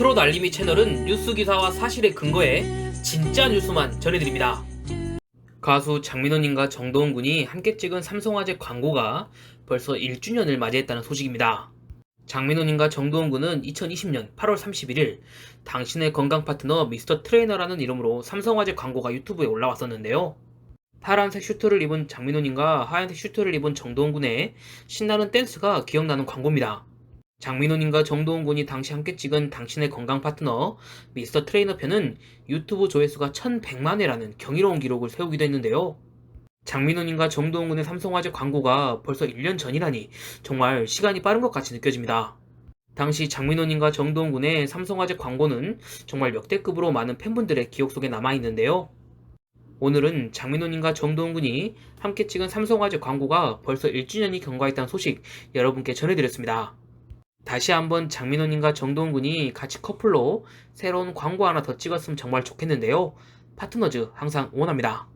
트롯 알림이 채널은 뉴스 기사와 사실에 근거해 진짜 뉴스만 전해드립니다. 가수 장민호님과 정도훈 군이 함께 찍은 삼성화재 광고가 벌써 1주년을 맞이했다는 소식입니다. 장민호님과 정도훈 군은 2020년 8월 31일 당신의 건강 파트너 미스터 트레이너라는 이름으로 삼성화재 광고가 유튜브에 올라왔었는데요. 파란색 슈트를 입은 장민호님과 하얀색 슈트를 입은 정도훈 군의 신나는 댄스가 기억나는 광고입니다. 장민호님과 정도훈 군이 당시 함께 찍은 당신의 건강 파트너 미스터 트레이너 편은 유튜브 조회수가 1100만회라는 경이로운 기록을 세우기도 했는데요. 장민호님과 정도훈 군의 삼성화재 광고가 벌써 1년 전이라니 정말 시간이 빠른 것 같이 느껴집니다. 당시 장민호님과 정도훈 군의 삼성화재 광고는 정말 역대급으로 많은 팬분들의 기억 속에 남아있는데요. 오늘은 장민호님과 정도훈 군이 함께 찍은 삼성화재 광고가 벌써 1주년이 경과했다는 소식 여러분께 전해드렸습니다. 다시 한번 장민호님과 정도훈 군이 같이 커플로 새로운 광고 하나 더 찍었으면 정말 좋겠는데요. 파트너즈 항상 응원합니다.